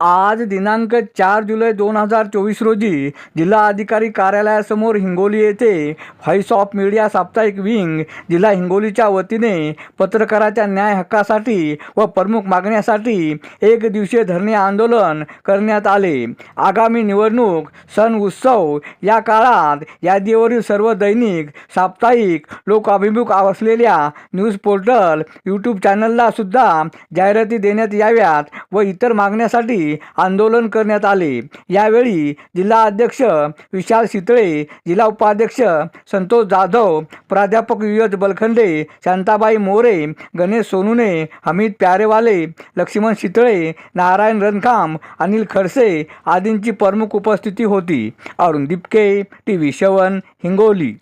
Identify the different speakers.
Speaker 1: आज दिनांक चार जुलै दोन हजार चोवीस रोजी जिल्हा अधिकारी कार्यालयासमोर हिंगोली येथे व्हॉइस ऑफ मीडिया साप्ताहिक विंग जिल्हा हिंगोलीच्या वतीने पत्रकाराच्या न्याय हक्कासाठी व प्रमुख मागण्यासाठी एक दिवसीय धरणे आंदोलन करण्यात आले. आगामी निवडणूक सण उत्सव या काळात यादीवरील सर्व दैनिक साप्ताहिक लोकाभिमुख असलेल्या न्यूज पोर्टल यूट्यूब चॅनलला सुद्धा जाहिराती देण्यात याव्यात व इतर मागण्यासाठी आंदोलन करण्यात आले. यावेळी जिल्हा अध्यक्ष विशाल शितळे जिल्हा उपाध्यक्ष संतोष जाधव प्राध्यापक युएस बलखंडे शांताबाई मोरे गणेश सोनुने हमीद प्यारेवाले लक्ष्मण शितळे नारायण रणखाम अनिल खडसे आदींची प्रमुख उपस्थिती होती. अरुण दिपके टी व्ही शवन हिंगोली.